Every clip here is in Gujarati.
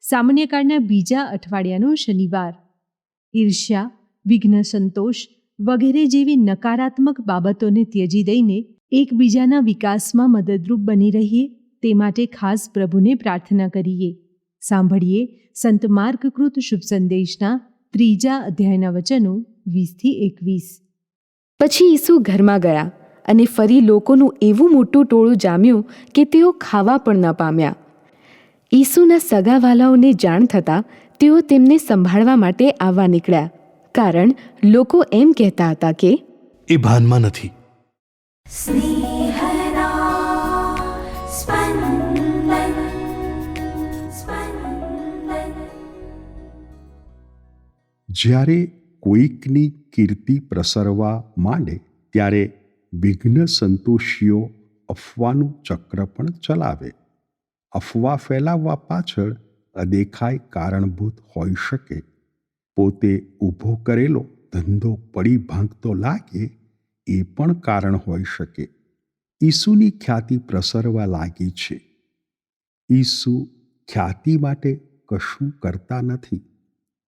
સામાન્યકાળના બીજા અઠવાડિયાનો શનિવાર. ઈર્ષ્યા વિઘ્ન સંતોષ વગેરે જેવી નકારાત્મક બાબતોને ત્યજી દઈને એકબીજાના વિકાસમાં મદદરૂપ બની રહીએ, તે માટે ખાસ પ્રભુને પ્રાર્થના કરીએ. સાંભળીએ સંત માર્ગકૃત શુભ સંદેશના ત્રીજા અધ્યાયના વચનો વીસથી એકવીસ. પછી ઈસુ ઘરમાં ગયા અને ફરી લોકોનું એવું મોટું ટોળું જામ્યું કે તેઓ ખાવા પણ ન પામ્યા. ઈસુના સગાવાલાઓને જાણ થતાં તેઓ તેમને સંભાળવા માટે આવવા નીકળ્યા. કારણ લોકો એમ કહેતા હતા કે એ ભાનમાં નથી જ્યારે કોઈકની કીર્તિ પ્રસરવા માંડે ત્યારે વિઘ્ન સંતોષીઓ અફવાનું ચક્ર પણ ચલાવે અફવા ફેલાવવા પાછળ અદેખાય કારણભૂત હોઈ શકે પોતે ઊભો કરેલો ધંધો પડી ભાંગતો લાગે, એ પણ કારણ હોઈ શકે. ઈસુની ખ્યાતિ પ્રસરવા લાગી છે. ઈસુ ખ્યાતિ માટે કશું કરતા નથી,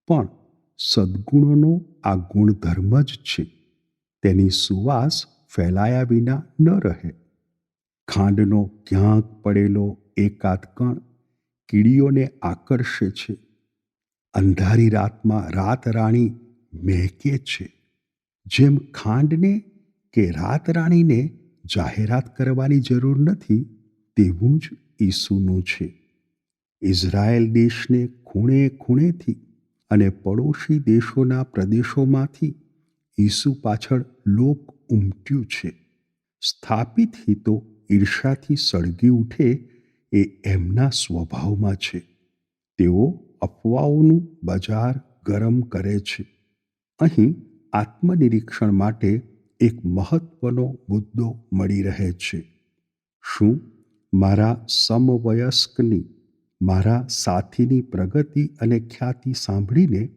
પણ સદ્ગુણોનો આ ગુણધર્મ જ છે. તેની સુવાસ ફેલાયા વિના ન રહે. ખાંડનો ક્યાંક પડેલો એકાદ કણ કીડીઓને આકર્ષે છે. અંધારી રાતમાં રાત રાણી મહેકે છે. જેમ ખાંડને કે રાત રાણીને જાહેરાત કરવાની જરૂર નથી, તેવું જ ઈસુનું છે. ઇઝરાયેલ દેશને ખૂણે ખૂણેથી અને પડોશી દેશોના પ્રદેશોમાંથી ઈસુ પાછળ લોક ઉમટ્યું છે. સ્થાપિત હિતો ઈર્ષાથી સળગી ઉઠે એ એમના સ્વભાવમાં છે. તેઓ અફવાઓનું બજાર ગરમ કરે છે. અહીં આત્મનિરીક્ષણ માટે એક મહત્વનો મુદ્દો મળી રહે છે. શું મારા સમવયસ્કની, મારા સાથીની પ્રગતિ અને ખ્યાતિ સાંભળીને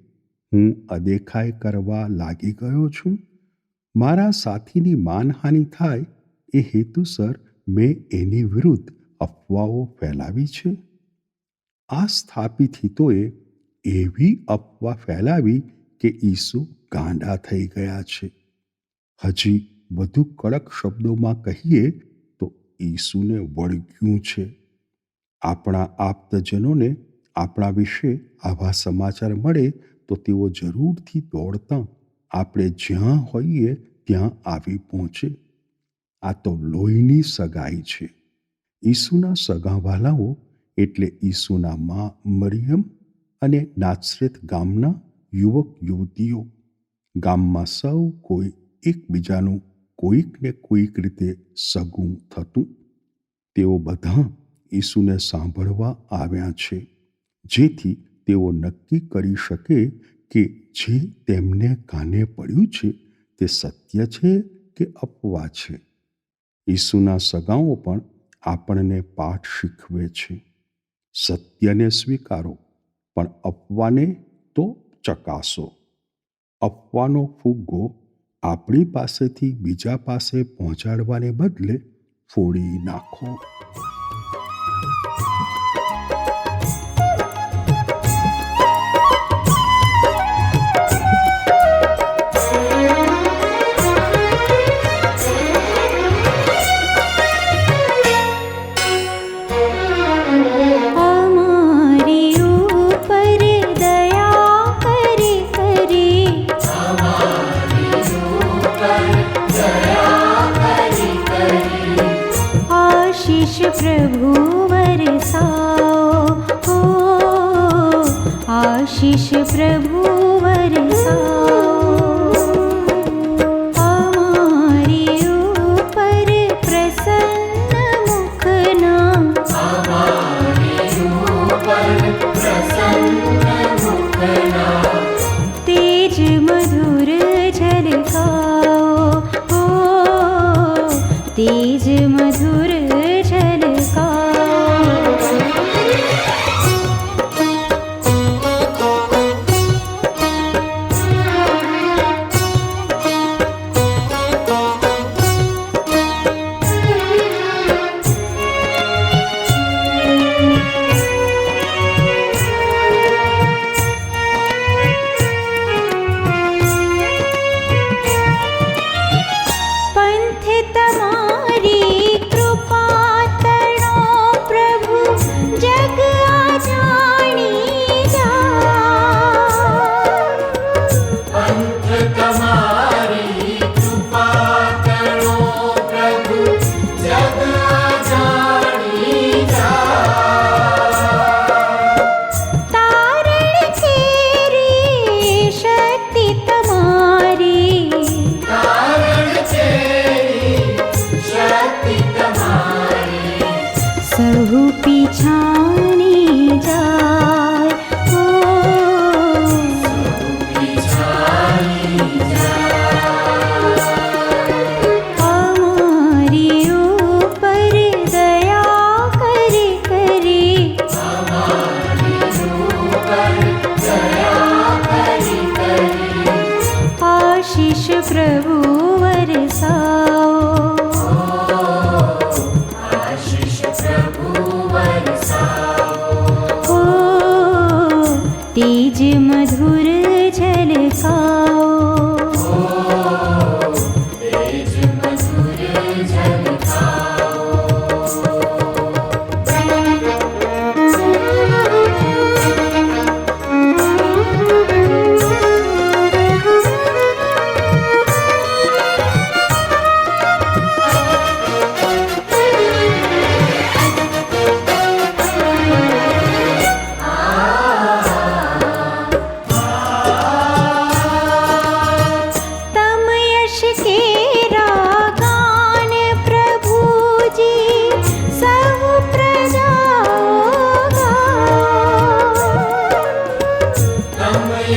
હું અદેખાઈ કરવા લાગી ગયો છું? મારા સાથીની માનહાનિ થાય એ હેતુસર મેં એની વિરુદ્ધ અફવાઓ ફેલાવી છે? આ સ્થાપિત હિતોએ એવી અફવા ફેલાવી કે ઈસુ ગાંડા થઈ ગયા છે. હજી વધુ કડક શબ્દોમાં કહીએ તો ઈસુને વળગ્યું છે. આપણા આપ્તજનોને આપણા વિશે આવા સમાચાર મળે તો તેઓ જરૂરથી દોડતા આપણે જ્યાં હોઈએ ત્યાં આવી પહોંચે. આ તો લોહીની સગાઈ છે. ઈસુના સગાવાલાઓ એટલે ઈસુના મા મરિયમ અને નાત્સરેત ગામના યુવક યુવતીઓ. ગામમાં સૌ કોઈ એકબીજાનું કોઈક ને કોઈક રીતે સગું થતું. તેઓ બધા ઈસુને સાંભળવા આવ્યા છે, જેથી તેઓ નક્કી કરી શકે કે જે તેમને કાને પડ્યું છે તે સત્ય છે કે અપવા છે. ઈસુના સગાઓ પણ આપણને પાઠ શીખવે છે. સત્યને સ્વીકારો, પણ અપવાને તો ચકાસો. અપવાનો ફુગ્ગો આપણી પાસેથી બીજા પાસે પહોંચાડવાને બદલે ફોડી નાખો. प्रभु वरसा आशिष प्रभु वरसा ईश प्रभु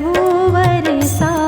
रघुवर सा